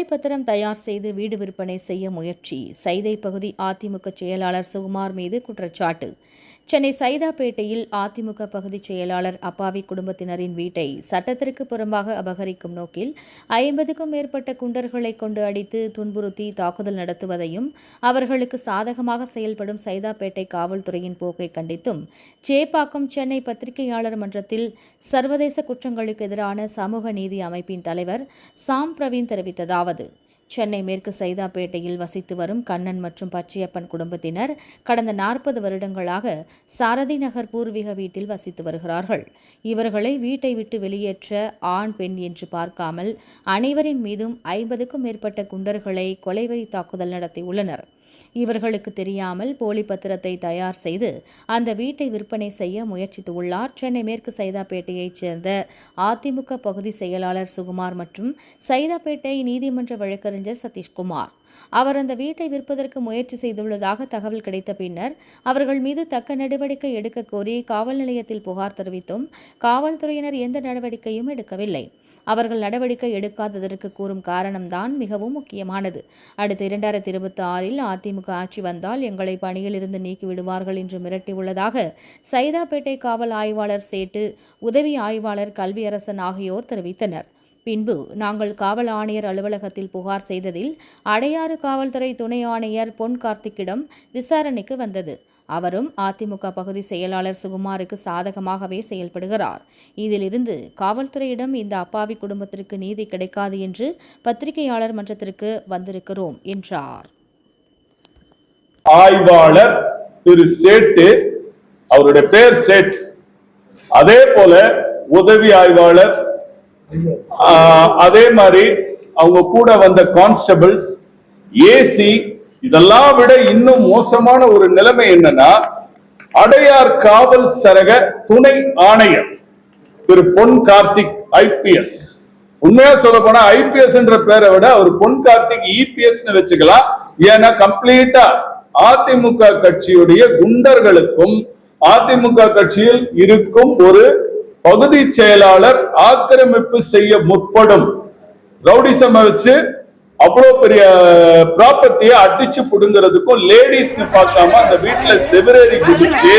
போலிப்பத்திரம் தயார் செய்து வீடு விற்பனை செய்ய முயற்சி. சைதை பகுதி அதிமுக செயலாளர் சுகுமார் மீது குற்றச்சாட்டு. சென்னை சைதாப்பேட்டையில் அதிமுக பகுதிச் செயலாளர் அப்பாவி குடும்பத்தினரின் வீட்டை சட்டத்திற்கு புறம்பாக அபகரிக்கும் நோக்கில் ஐம்பதுக்கும் மேற்பட்ட குண்டர்களை கொண்டு அடித்து துன்புறுத்தி தாக்குதல் நடத்துவதையும் அவர்களுக்கு சாதகமாக செயல்படும் சைதாப்பேட்டை காவல்துறையின் போக்கை கண்டித்தும் சேப்பாக்கம் சென்னை பத்திரிகையாளர் மன்றத்தில் சர்வதேச குற்றங்களுக்கு எதிரான சமூக நீதி அமைப்பின் தலைவர் சாம் பிரவீன் தெரிவித்ததாவது. சென்னை மேற்கு சைதாப்பேட்டையில் வசித்து வரும் கண்ணன் மற்றும் பச்சையப்பன் குடும்பத்தினர் கடந்த நாற்பது வருடங்களாக சாரதி நகர் பூர்வீக வீட்டில் வசித்து வருகிறார்கள். இவர்களை வீட்டை விட்டு வெளியேற்ற ஆண் பெண் என்று பார்க்காமல் அனைவரின் மீதும் ஐம்பதுக்கும் மேற்பட்ட குண்டர்களை கொலைவெறி தாக்குதல் நடத்தியுள்ளனர். இவர்களுக்கு தெரியாமல் போலி பத்திரத்தை தயார் செய்து அந்த வீட்டை விற்பனை செய்ய முயற்சித்துள்ளார். சென்னை மேற்கு சைதாப்பேட்டையைச் சேர்ந்த அதிமுக பகுதி செயலாளர் சுகுமார் மற்றும் சைதாப்பேட்டை நீதிமன்ற வழக்கறிஞர் சதீஷ்குமார். அவர் அந்த வீட்டை விற்பதற்கு முயற்சி செய்துள்ளதாக தகவல் கிடைத்த பின்னர் அவர்கள் மீது தக்க நடவடிக்கை எடுக்க கோரி காவல் நிலையத்தில் புகார் தெரிவித்தும் காவல்துறையினர் எந்த நடவடிக்கையும் எடுக்கவில்லை. அவர்கள் நடவடிக்கை எடுக்காததற்கு கூறும் காரணம்தான் மிகவும் முக்கியமானது. அடுத்த இரண்டாயிரத்தி இருபத்தி ஆறில் அதிமுக ஆட்சி வந்தால் எங்களை பணியிலிருந்து நீக்கி விடுவார்கள் என்று மிரட்டியுள்ளதாக சைதாப்பேட்டை காவல் ஆய்வாளர் சேட்டு உதவி ஆய்வாளர் கல்வியரசன் ஆகியோர் தெரிவித்தனர். பின்பு நாங்கள் காவல் ஆணையர் அலுவலகத்தில் புகார் செய்ததில் அடையாறு காவல்துறை துணை ஆணையர் பொன் கார்த்திக்கிடம் விசாரணைக்கு வந்தது. அவரும் அதிமுக பகுதி செயலாளர் சுகுமாருக்கு சாதகமாகவே செயல்படுகிறார். இதிலிருந்து காவல்துறையிடம் இந்த அப்பாவி குடும்பத்திற்கு நீதி கிடைக்காது என்று பத்திரிகையாளர் மன்றத்திற்கு வந்திருக்கிறோம் என்றார். ஆய்வாளர் திரு சேட்டு அவருடைய பேர் சேட். அதே போல உதவி ஆய்வாளர் அதே மாதிரி அவங்க கூட வந்த கான்ஸ்டபிள்ஸ் ஏசி இதெல்லாம் விட இன்னும் மோசமான ஒரு நிலைமை என்னன்னா அடையார் காவல் சரக துணை ஆணையர் திரு பொன் கார்த்திக் ஐபிஎஸ் உண்மையா சொல்ல போனா ஐபிஎஸ் என்ற பேரை விட அவர் பொன் கார்த்திக் இபிஎஸ் வச்சுக்கலாம். ஏன்னா கம்ப்ளீட்டா அதிமுக கட்சியுடைய குண்டர்களுக்கும் அதிமுக கட்சியில் இருக்கும் ஒரு பகுதி செயலாளர் ஆக்கிரமிப்பு செய்ய முற்படும். ரவுடிசம் வச்சு அவ்வளவு பெரிய ப்ராப்பர்ட்டியை அடிச்சு புடுங்கிறதுக்கும் லேடிஸ்னு பார்க்காம அந்த வீட்டுல செவிரேறி குதிச்சு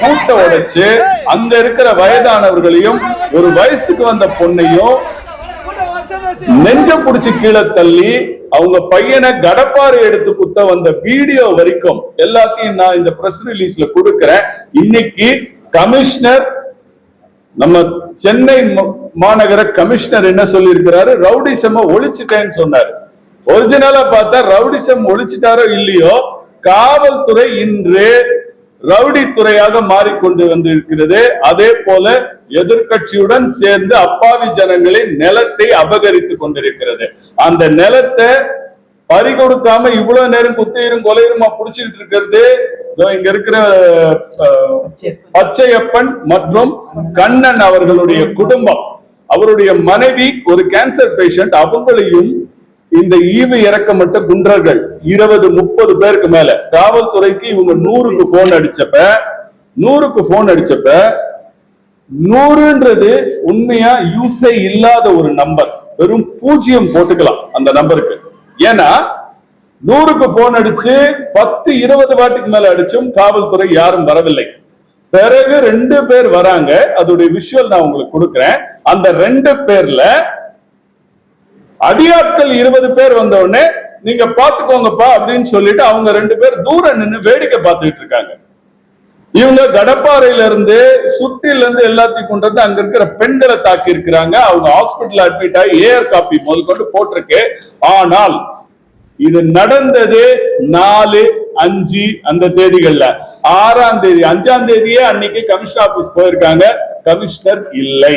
கூட்ட உடைச்சு அங்க இருக்கிற வயதானவர்களையும் ஒரு வயசுக்கு வந்த பொண்ணையும் நெஞ்ச புடிச்சு கீழே தள்ளி அவங்க பையனை கடப்பாறை எடுத்து குத்த வந்த வீடியோ வரைக்கும் எல்லாத்தையும் நான் இந்த பிரஸ் ரிலீஸ்ல கொடுக்கிறேன். இன்னைக்கு கமிஷனர் நம்ம சென்னை மாநகர கமிஷனர் என்ன சொல்லியிருக்கிறாரு? ரவுடிசம ஒழிச்சிட்டேன்னு சொன்னார். ஒரிஜினலா பார்த்தா ரவுடிசம் ஒழிச்சிட்டாரோ இல்லையோ? காவல்துறை இன்று ரவுடி துறையாக மாறிக்கொண்டு வந்திருக்கிறது. அதே போல எதிர்கட்சியுடன் சேர்ந்து அப்பாவி ஜனங்களின் நிலத்தை அபகரித்துக் கொண்டிருக்கிறது. அந்த நிலத்தை பறி கொடுக்காம இவ்வளவு நேரம் குத்தையரும் கொலையுமா புடிச்சிட்டு இருக்கிறது? இங்க இருக்கிற பச்சையப்பன் மற்றும் கண்ணன் அவர்களுடைய குடும்பம். அவருடைய மனைவி ஒரு கேன்சர் பேஷண்ட் அவங்களையும் இந்த ஈவு இறக்கமட்ட குன்றர்கள் இருபது முப்பது பேருக்கு மேல. காவல்துறைக்கு இவங்க நூறுக்கு போன் அடிச்சப்ப நூறுக்கு போன் அடிச்சப்ப நூறுன்றது உண்மையா யூஸே இல்லாத ஒரு நம்பர் வெறும் பூஜ்ஜியம் போட்டுக்கலாம் அந்த நம்பருக்கு ஏன்னா நூறுக்கு போன் அடிச்சு பத்து இருபது வாட்டிக்கு மேல அடிச்சும் காவல்துறை யாரும் வரவில்லை. பிறகு ரெண்டு பேர் வராங்க. அதோடைய விஷுவல் நான் உங்களுக்கு கொடுக்குறேன். அந்த ரெண்டு பேர்ல அடியாட்கள் இருபது பேர் வந்த உடனே நீங்க பாத்துக்கோங்கப்பா அப்படின்னு சொல்லிட்டு அவங்க ரெண்டு பேர் தூரம் நின்று வேடிக்கை பார்த்துட்டு இருக்காங்க. இவங்க கடப்பாறையில இருந்து சுத்தில இருந்து எல்லாத்தையும் கொண்டு வந்து அங்க இருக்கிற பெண்களை தாக்கி இருக்கிறாங்க. அவங்க ஹாஸ்பிட்டல் அட்மிட் ஆகி ஏஆர் காப்பி முதல் கொண்டு போட்டிருக்கு. ஆனால் இது நடந்தது நாலு அஞ்சு அந்த தேதிகள்ல. ஆறாம் தேதி அஞ்சாம் தேதியே அன்னைக்கு கமிஷனர் ஆபீஸ் போயிருக்காங்க. கமிஷனர் இல்லை.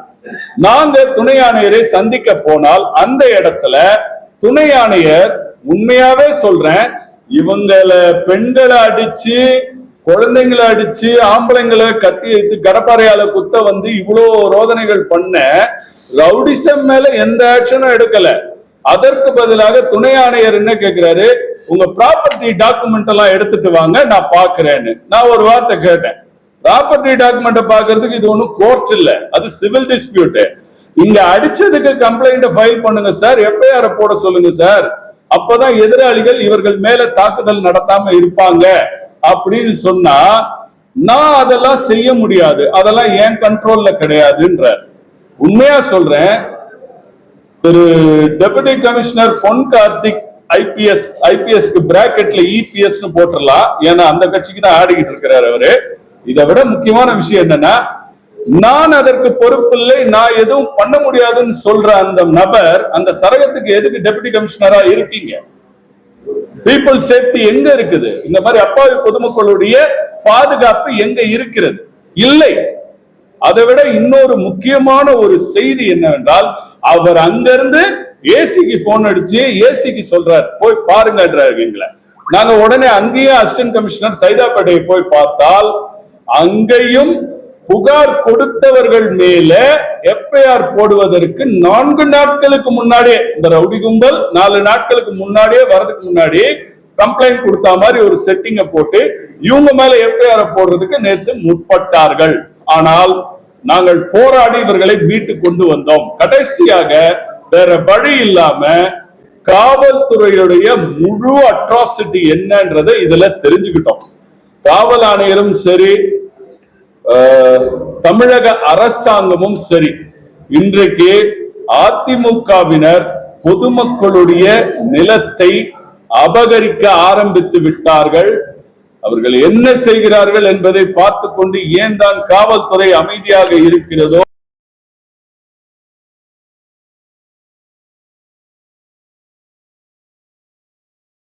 நாங்க துணை ஆணையரை சந்திக்க போனால் அந்த இடத்துல துணை ஆணையர் உண்மையாவே சொல்றேன் இவங்கள பெண்களை அடிச்சு குழந்தைங்களை அடிச்சு ஆம்பளைங்களை கத்தி வைத்து கடப்பாறையால குத்த வந்து இவ்வளோ ரோதனைகள் பண்ண ரவுடிசம் மேல எந்த ஆக்ஷனும் எடுக்கல. அதற்கு பதிலாக துணை ஆணையர் என்ன கேட்கிறாரு உங்க ப்ராப்பர்ட்டி டாக்குமெண்ட் எல்லாம் எடுத்துட்டு வாங்க நான் பாக்குறேன்னு நான் ஒரு வார்த்தை கேட்டேன். ப்ராப்பர்ட்டி டாக்குமெண்ட் பாக்குறதுக்கு இது ஒண்ணும் கோர்ட் இல்ல. அது சிவில் டிஸ்பியூட் இங்க அடிச்சதுக்கு கம்ப்ளைண்ட் ஃபைல் பண்ணுங்க சார் எஃப்ஐஆர் போட சொல்லுங்க சார் அப்பதான் எதிராளிகள் இவர்கள் மேல தாக்குதல் நடத்தாம இருப்பாங்க. அப்படின்னு சொன்னா நான் அதெல்லாம் செய்ய முடியாது. அதெல்லாம் என் கண்ட்ரோல்ல கிடையாதுன்ற உண்மையா சொல்றேன் திரு deputy commissioner Pon Karthik IPS ஐபிஎஸ்க்கு பிராக்கெட்ல இபிஎஸ் போட்டுடலாம் ஏன்னா அந்த கட்சிக்கு தான் ஆடிக்கிட்டு இருக்கிறார் அவரு. இதை விட முக்கியமான விஷயம் என்னன்னா நான் அதற்கு பொறுப்பில்லை நான் எதுவும் பண்ண முடியாதுன்னு சொல்ற அந்த நபர் அந்த சரகத்துக்கு எதுக்கு டெபுட்டி கமிஷனரா இருக்கீங்க? பீப்புள் சேஃப்டி எங்க இருக்குது? இந்த மாதிரி அப்பாவி பொதுமக்களுடைய பாதுகாப்பு எங்க இருக்கிறது? இல்லை. அதை விட இன்னொரு முக்கியமான ஒரு செய்தி என்னவென்றால் அவர் அங்கிருந்து ஏசிக்கு போன் அடிச்சு ஏசிக்கு சொல்றாரு போய் பாருங்கன்றாரு எங்களை நாங்க உடனே அங்கேயே அசிஸ்டன்ட் கமிஷனர் சைதாப்பேட்டையை போய் பார்த்தால் அங்கேயும் புகார் கொடுத்தவர்கள் மேல எஃப்ஐஆர் போடுவதற்கு நான்கு நாட்களுக்கு முன்னாடியே இந்த ரவுடி கும்பல் நாலு நாட்களுக்கு முன்னாடியே வரதுக்கு முன்னாடி கம்ப்ளைண்ட் கொடுத்த மாதிரி ஒரு செட்டிங்க போட்டு இவங்க மேல எஃப்ஐஆர் போடுறதுக்கு நேற்று முற்பட்டார்கள். ஆனால் நாங்கள் போராடி இவர்களை மீட்டு கொண்டு வந்தோம். கடைசியாக வேற வழி இல்லாம காவல்துறையுடைய முழு அட்ராசிட்டி என்னன்றதை இதுல தெரிஞ்சுக்கிட்டோம். காவல் ஆணையரும் சரி தமிழக அரசாங்கமும் சரி. இன்றைக்கு அதிமுகவினர் பொதுமக்களுடைய நிலத்தை அபகரிக்க ஆரம்பித்து விட்டார்கள். அவர்கள் என்ன செய்கிறார்கள் என்பதை பார்த்து கொண்டு ஏன் தான் காவல்துறை அமைதியாக இருக்கிறதோ